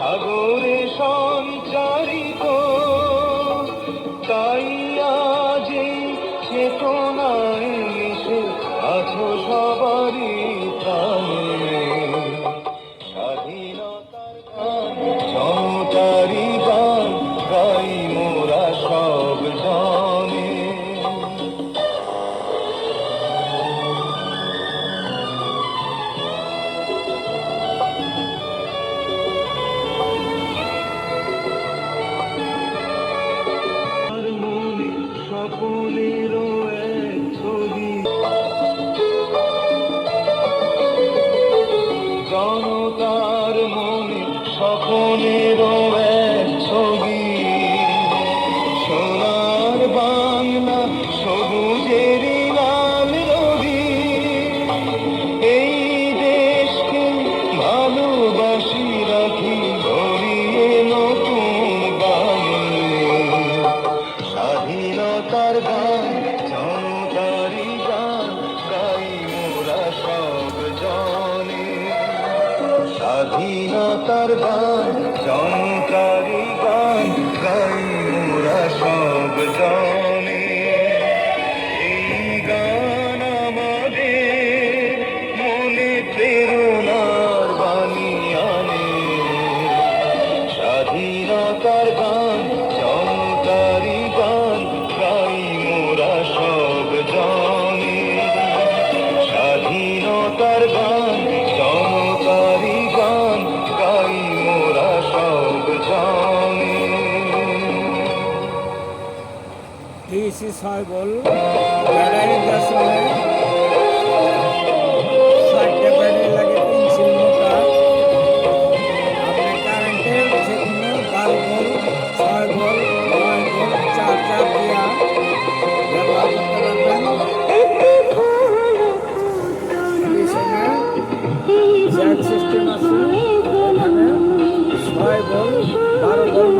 সাগরে সঞ্চারিত। তাই আজ চেতনায় মিশে আছো সবারই প্রাণে। সকলেরও স্বাধীনতার গান ডিসি সাইবল ব্যাটারি দশমে চারটে ব্যাটারি লাগে পেন্সিল মোটা আপনি কারেন্টের যে কোনো বারো ভোল্ট ছয় ভোল্ট নয় ভোল্ট চার্জার দিয়া ব্যবহার করতে পারবেন। পিছনে জ্যাক সিস্টেম আছে ছয় ভোল্ট বারো ভোল্ট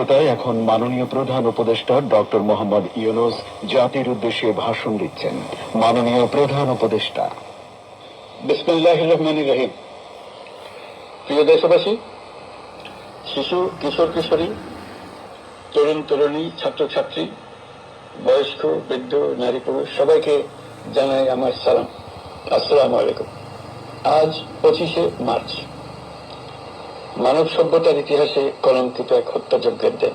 প্রিয় এখন মাননীয় প্রধান উপদেষ্টা ডক্টর মোহাম্মদ ইউনুস জাতির উদ্দেশ্যে ভাষণ দিচ্ছেন। মাননীয় প্রধান উপদেষ্টা। প্রিয় দেশবাসী, শিশু, কিশোর, কিশোরী, তরুণ, তরুণী, ছাত্রছাত্রী, বয়স্ক, বৃদ্ধ, নারী, পুরুষ, সবাইকে জানাই আমার সালাম। আসসালামু আলাইকুম। আজ পঁচিশে মার্চ। মানব সভ্যতার ইতিহাসে কলঙ্কিত এক হত্যাযজ্ঞের দিন।